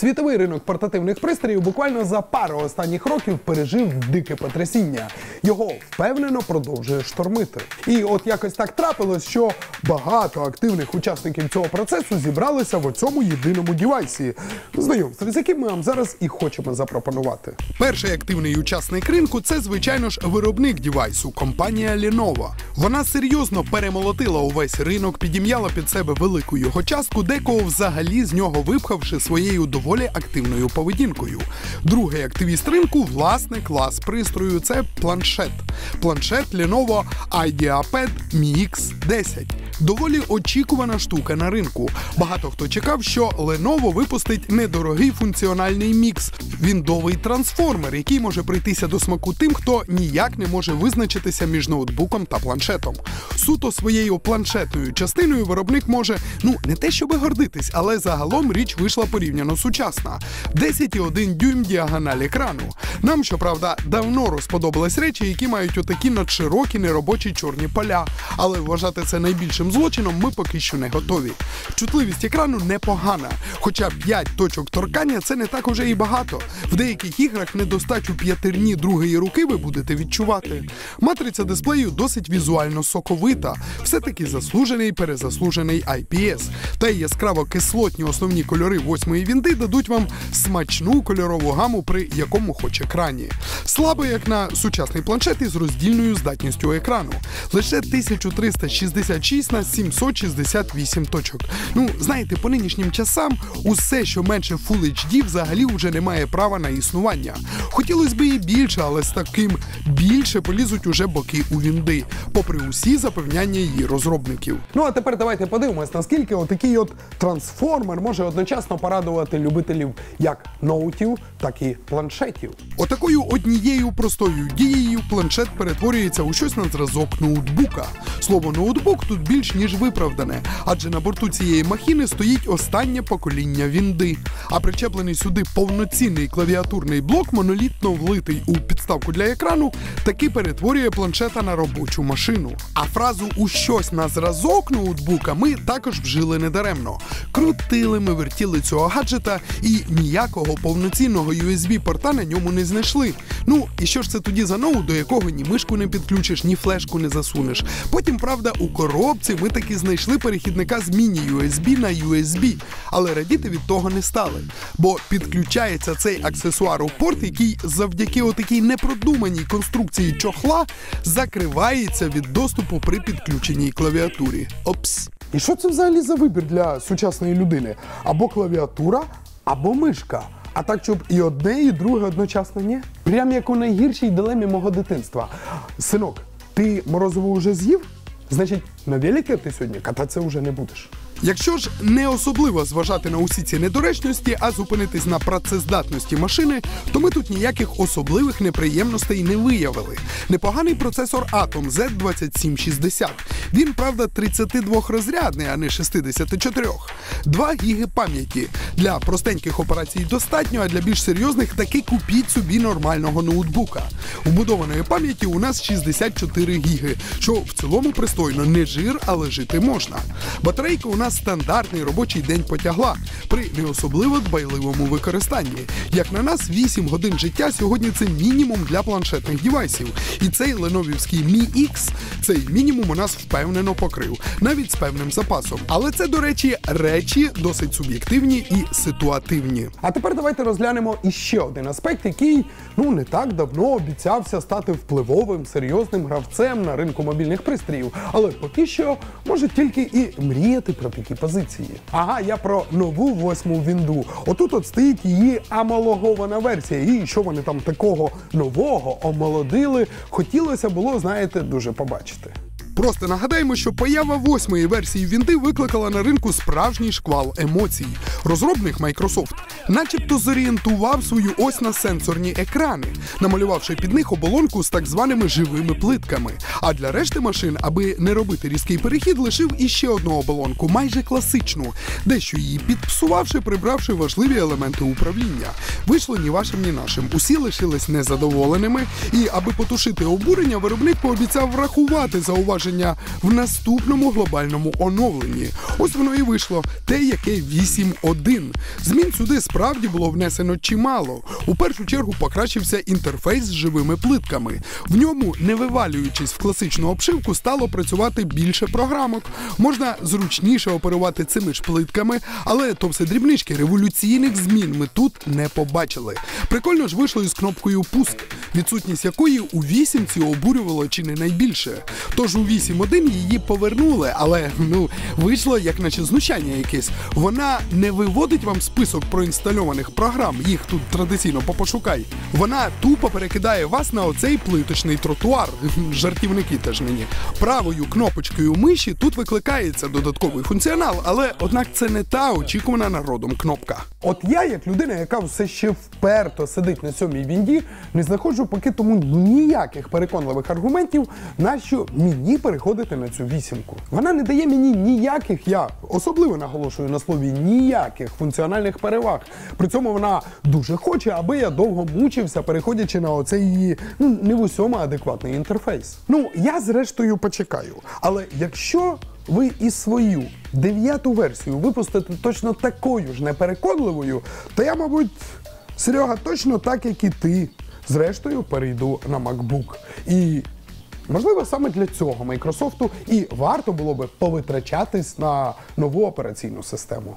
Світовий ринок портативних пристроїв буквально за пару останніх років пережив дике потрясіння. Його впевнено продовжує штормити. І от якось так трапилось, що багато активних учасників цього процесу зібралися в цьому єдиному дівайсі. Знайомство з яким ми вам зараз і хочемо запропонувати. Перший активний учасник ринку це, звичайно ж, виробник дівайсу компанія Lenovo. Вона серйозно перемолотила увесь ринок, підім'яла під себе велику його частку, декого взагалі з нього випхавши своєю доволі активною поведінкою. Другий активіст ринку власне клас пристрою це планшет. Планшет Lenovo IdeaPad Mi X 10. Доволі очікувана штука на ринку. Багато хто чекав, що Lenovo випустить недорогий функціональний мікс, віндовий трансформер, який може прийтися до смаку тим, хто ніяк не може визначитися між ноутбуком та планшетом. Суто своєю планшетною частиною виробник може ну не те, щоби гордитись, але загалом річ вийшла порівняно сучасна. 10,1 дюйм діагональ екрану. Нам, щоправда, давно розподобались речі, які мають отакі надширокі неробочі чорні поля. Але вважати це найбільшим злочином ми поки що не готові. Чутливість екрану непогана, хоча 5 точок торкання це не так уже і багато. В деяких іграх недостачу п'ятерні другої руки ви будете відчувати. Матриця дисплею досить візуально соковита, все-таки заслужений перезаслужений IPS. Та й яскраво кислотні основні кольори восьмої вінди дадуть вам смачну кольорову гаму при якому хоч екрані. Слабо як на сучасний планшет із роздільною здатністю екрану. Лише 1366 на 768 точок. Ну, знаєте, по нинішнім часам усе, що менше Full HD, взагалі вже не має права на існування. Хотілося б і більше, але з таким більше полізуть уже боки у вінди, попри усі запевняння її розробників. Ну а тепер давайте подивимось, наскільки отакий от трансформер може одночасно порадувати любителів як ноутів, так і планшетів. Отакою однією простою дією планшет перетворюється у щось на зразок ноутбука. Слово ноутбук тут більш ніж виправдане, адже на борту цієї махіни стоїть останнє покоління вінди. А причеплений сюди повноцінний клавіатурний блок, монолітно влитий у підставку для екрану, таки перетворює планшета на робочу машину. А фразу у щось на зразок ноутбука ми також вжили недаремно. Крутили ми вертіли цього гаджета і ніякого повноцінного USB-порта на ньому не знайшли. Ну і що ж це тоді за ноут, до якого ні мишку не підключиш, ні флешку не засунеш. Потім, правда, у коробці ми таки знайшли перехідника з міні-USB на USB, але радіти від того не стали. Бо підключається цей аксесуар у порт, який завдяки отакій непродуманій конструкції чохла закривається від доступу при підключеній клавіатурі. Опс. І що це взагалі за вибір для сучасної людини? Або клавіатура, або мишка. А так, щоб і одне, і друге одночасно ні? Прям як у найгіршій дилемі мого дитинства. Синок, ти морозиво вже з'їв? Значить, на велике ти сьогодні кататися вже не будеш. Якщо ж не особливо зважати на усі ці недоречності, а зупинитись на працездатності машини, то ми тут ніяких особливих неприємностей не виявили. Непоганий процесор Atom Z2760. Він, правда, 32-розрядний, а не 64. 2 гіги пам'яті. Для простеньких операцій достатньо, а для більш серйозних таки купіть собі нормального ноутбука. Убудованої пам'яті у нас 64 гіги, що в цілому пристойно не жир, але жити можна. Батарейка у нас стандартний робочий день потягла при не особливо дбайливому використанні. Як на нас, 8 годин життя сьогодні це мінімум для планшетних дівайсів. І цей леновівський Mi X цей мінімум у нас впевнено покрив, навіть з певним запасом. Але це, до речі, речі досить суб'єктивні і ситуативні. А тепер давайте розглянемо іще один аспект, який ну не так давно обіцявся стати впливовим серйозним гравцем на ринку мобільних пристроїв, але поки що може тільки і мріяти про такі позиції. Ага, я про нову восьму вінду. Отут от стоїть її амалогована версія. І що вони там такого нового омолодили, хотілося було, знаєте, дуже побачити. Просто нагадаємо, що поява восьмої версії Вінди викликала на ринку справжній шквал емоцій. Розробник Microsoft начебто зорієнтував свою ось на сенсорні екрани, намалювавши під них оболонку з так званими живими плитками. А для решти машин, аби не робити різкий перехід, лишив іще одну оболонку, майже класичну, дещо її підпсувавши, прибравши важливі елементи управління. Вийшло ні вашим, ні нашим. Усі лишились незадоволеними, і аби потушити обурення, виробник пообіцяв врахувати зауваження в наступному глобальному оновленні. Ось воно і вийшло, те, яке 8.1. Змін сюди справді було внесено чимало. У першу чергу покращився інтерфейс з живими плитками. В ньому, не вивалюючись в класичну обшивку, стало працювати більше програмок. Можна зручніше оперувати цими ж плитками, але то все дрібнички. Революційних змін ми тут не побачили. Прикольно ж вийшло із кнопкою пуск, відсутність якої у вісімці обурювало чи не найбільше. Тож у 8.1 її повернули, але ну вийшло як наче знущання якесь. Вона не виводить вам список проінстальованих програм, їх тут традиційно попошукай. Вона тупо перекидає вас на оцей плиточний тротуар. Жартівники теж мені. Правою кнопочкою миші тут викликається додатковий функціонал, але однак це не та очікувана народом кнопка. От я, як людина, яка все ще вперто сидить на сьомій вінді, не знаходжу поки тому ніяких переконливих аргументів, на що мені переходити на цю вісімку. Вона не дає мені ніяких, я особливо наголошую на слові ніяких функціональних переваг. При цьому вона дуже хоче, аби я довго мучився, переходячи на оцей її ну не в усьому адекватний інтерфейс. Ну я зрештою почекаю. Але якщо ви і свою дев'яту версію випустите точно такою ж непереконливою, то я, мабуть, Серега, точно так, як і ти. Зрештою, перейду на MacBook. І можливо саме для цього Майкрософту і варто було би повитрачатись на нову операційну систему.